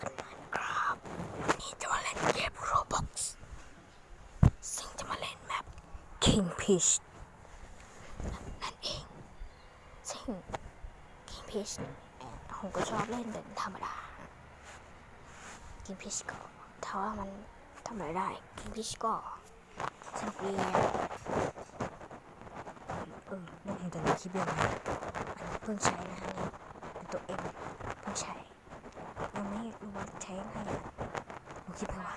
กันใหม่นะครับนนี้จะมาเล่นเกมโรบ็อกซ์ซึ่งจะมาเล่นแมป King Peach นั่นเอง ซึ่ง King Peach ผมก็ชอบเล่นเป็นธรรมดา King Peach ก็ถ้าว่ามันทำอะไรได้ King Peach ก็สนุกดีเออเรื่องแต่ในคลิปยังไงอันนี้เพิ่งใช้นะฮะเป็นตัวเอ็มเพิ่งใช้ ยังไม่รู้ว่าใช้ยังไงผมคิดไปว่า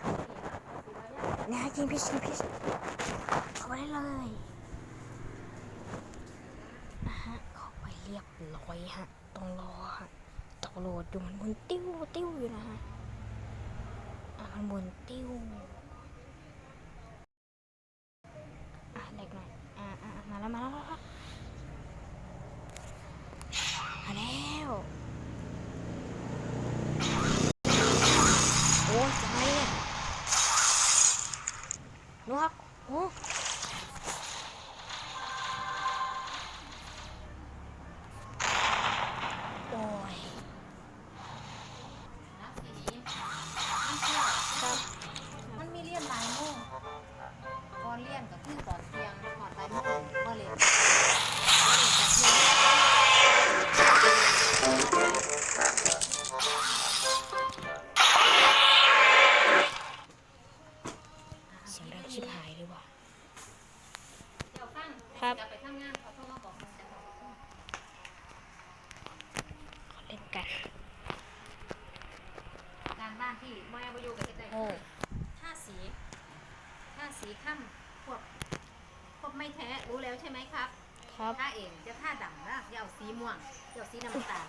นี่ยกินพิชกินพิชเข้าไปได้เลยนะฮะเข้าไปเรียบร้อยฮะต้องรอฮะดาวน์โหลดอยู่มันบนติ้วติ้วอยู่นะฮะอะมันบนติ้วอะเล็กหน่อยอะอะอะมาแล้วมาแล้ว โอ้ท่าสีท่าสีข้ามพวกพวกไม่แท้รู้แล้วใช่ไหมครับครับท่าเองจะท่าดำนะอย่าเอาสีม่วงอย่าเอาสีน้ำตาล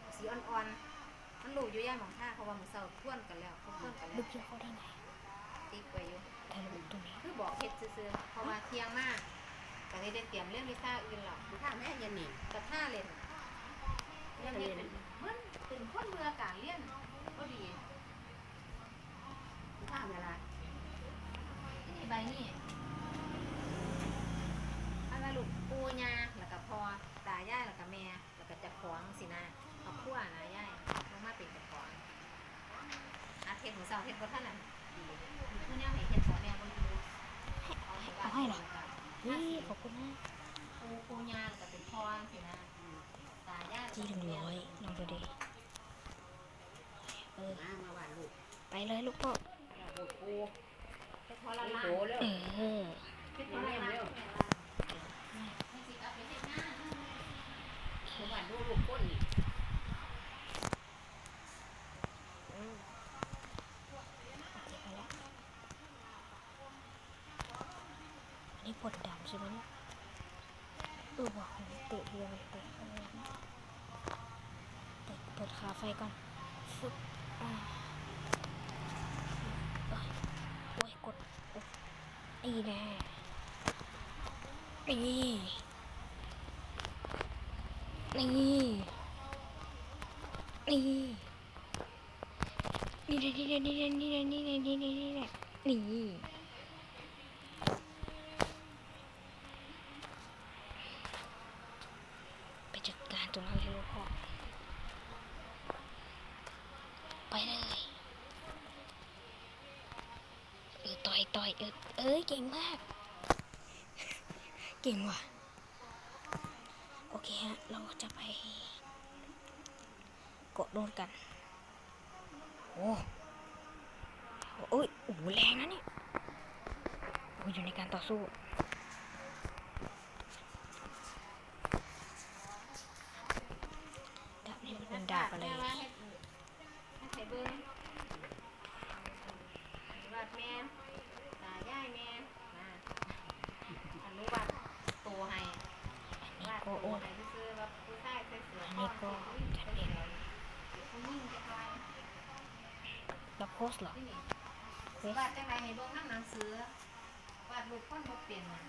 เอาสีอ่อนๆมันรู้อยู่ย่านของท่าเพราะว่ามันเศร้าท่วนกันแล้วเขาท่วนกันแล้ลูวกเกี่ยวเขาได้ไงติ๊กไว้อยู่ถ่ายรูปตรงนี้คือบอกเฮ็ดซื่อๆเพราะว่าเที่ยงมากแต่ได้เตรียมเรื่องวิซ่าอื่นหรอกถ้าแม่ยันนี่กับท่าเล่นเรื่องนี้เป็นมันเป็นคนเมือการเลี้ยนก็ดี ถ้าเวลา นี่ใบนี่อันละลูกปูยาแล้วก็พอตายายแล้วก็แม่แล้วก็จะของสินะเอาขั้วนะยายลงมาเป็นจะของ อาเทศของเสาเทศบ่ท่านน่ะดีมีผู้แนวให้เฮ็ดของแม่บ่อยู่เอาให้บ้านนี่ขอบคุณนะปูปูยาแล้วก็เป็นพรสินะตายายจีหนึ่งร้อยลองดูดิเออมามาว่าลูกไปเลยลูกพ่อลูกกูเป็นพรละลาโตแล้วเออเป็นพรละลาให้สิเอาไปเฮ็ดงานผมว่าดูลูกคนนี่ อืมโอเคไปแล้วอั นนี้ปวดดำใช่ไหมเนี่ยเออว่ะเตะเรียงเตะเออเตะเปิดขาไฟก่อนฟึบอ่าเอ้ยโอ้ยกดโอ้ยอีแน่นี่นี่นี่นี่นี่นี่นี่นี่นี่นี่นี่นี่นี่นี่นี่ไปจัดกา รงนั้นเลยลูกพ่อ ไปเลยเออต่อยต่อยเออเอ้เก่งมาก เก่งว่ะ โอเคฮะ เราจะไปกดโดนกัน โอ้โอ้ยโอ้แรงนะเนี่ย โอ้ยอยู่ในการต่อสู้ ดาบอะไรแม่ว่าเฮ็ดให้เบิ่งวาดแม่ตายายแม่มาอนุวัตโตให้อันนี้วาดตัวให้ซื้อแบบผู้ชายใส่เสื้ออันนี้ก็ฉันเองผู้หญิงจะคอยแล้วโพสเหรอวาดจังไรให้เบิ่งน้ำหนังสือวาดรูปคนบ่เปลี่ยนน่ะ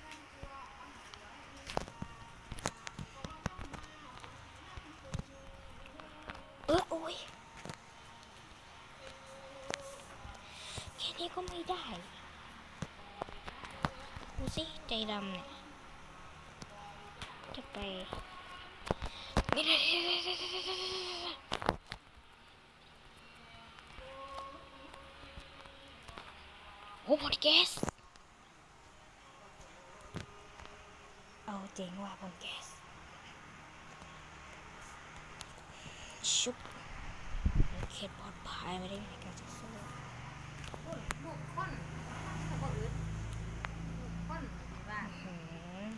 ơ ôi แค่นี้ก็ไม่ได้ดูสิใจดำเนี่ยจะไปนี่โอ้พอดแคสเอาเจ๋งว่ะพอดแคส ชุบเขตปลอดภัยไม่ได้ในการสู้ลูกลูกค้นเขาบอกอึดลูกค้นในบ้านหืม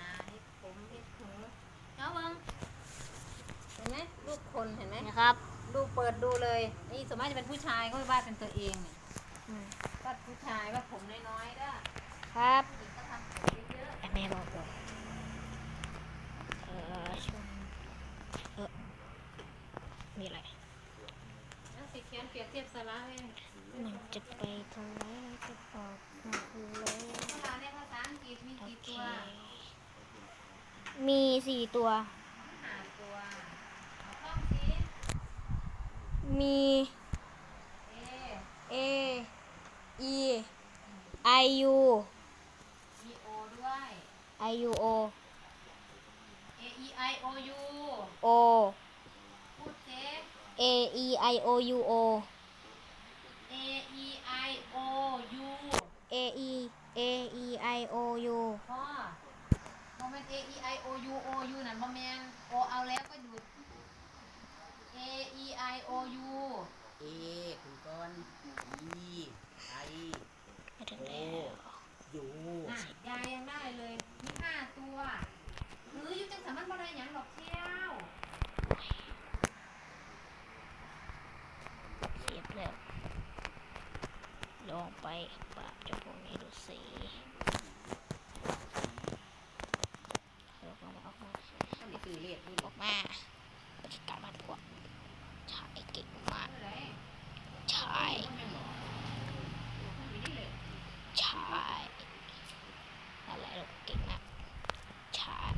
นาเฮ็ดผมเฮ็ดหูเนาะเบิ่งเห็นไหมลูกคนเห็นไหมนะครับ ดูเปิดดูเลยนี่สมมติจะเป็นผู้ชายก็วาดเป็นตัวเองเนี่อืมวาดผู้ชายวาดผมน้อยๆเด้อครับ ผู้หญิงก็ทำผมเยอะ อันนี้บอกก่อนเออชมเออมีอะไร ๆแล้วสีเขียนเปรียบเทียบสาระเลย มันจะไปทางไหนจะบอกมาเลยมีโอเคมีสี่ตัว มี A E I U มีโอด้วย I U O A E I O U O พูดเจ๊ A E I O U O A E I O U A E A E I O U พ่อโมเมน A E I O U O U นั่นบ่แม่น O เอาแล้วก็หยุด A E I O U เอคุณก้อนอีไอไม่ถึงโอแล้วยูน่ะยายยังได้เลย มีห้าตัว หรืออยู่จังสามันบ่ได้หยังหรอกเที่ยว เสียบแล้ว ลองไปปราบเจ้าพวกนี้ดูสิออกมาออกมาท่านได้ซื้อเลขด้วยออกมาปฏิการมันกว่าชายเก่งมาก เท่าไหร่ ชาย ไม่หมอมีนี่เลย ชายอะไรลูกเก่งมากชาย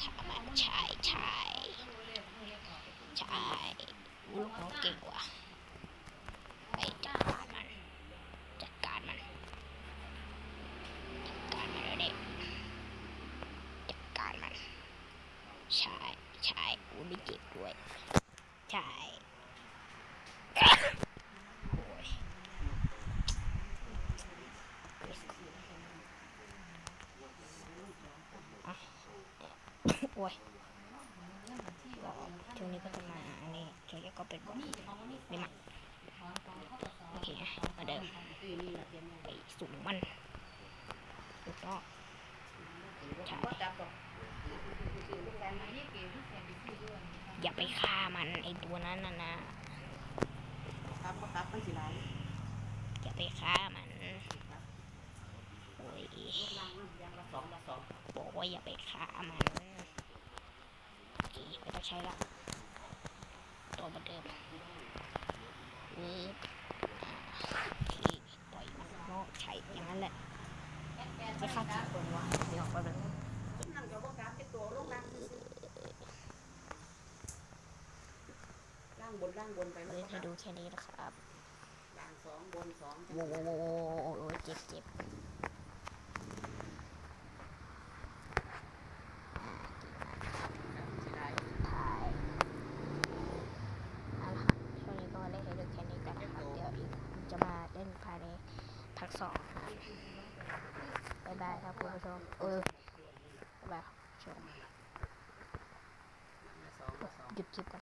ขามันชายชาย ดูเลยดูเลยออก ชายลูกน้องเก่งกว่าไปจัดการมันจัดการมันจัดการมันเลยเด็กจัดการมันชายชายกูไม่เจ็บด้วยชายโอ้ย โอ้ยช่วงนี้ก็จะมาอันนี้ช่วงนี้ก็เป็นบอลนี่มาโอเคมาเดิมซื้อนี่ละเทียนไปสูงมันถูกต้องใช่จับดอกอันนี้เก๋ที่เสียงดีที่ด้วยอย่าไปฆ่ามันไอตัวนั้นนะนะครับครับมันสิไรอย่าไปฆ่ามันโอ้ยบอกว่าอย่าไปฆ่ามัน ไม่ต้องใช้ละตัวเหมือนเดิมนี่โอเคปล่อยมันเนาะใช้อย่างนั้นแหละแอดแอดจะฆ่ากี่คนวะเดี๋ยวแป๊บนึงต้นนั่นก็บ่กลับเป็นตัวลงล่างซื่อๆล่างบนล่างบนไปเล่นให้ดูแค่นี้นะครับล่างสองบนสองโว้โว้โว้โว้โว้โว้เจ็บเจ็บอ่า สิไร ถ่ายเอาละครับช่วงนี้ก็เล่นให้ดูแค่นี้ก่อนนะครับ เดี๋ยวอีกจะมาเล่นภายในพักสองนะครับบ๊ายบายครับคุณผู้ชมเออบายครับชมหยุดคลิปก่อน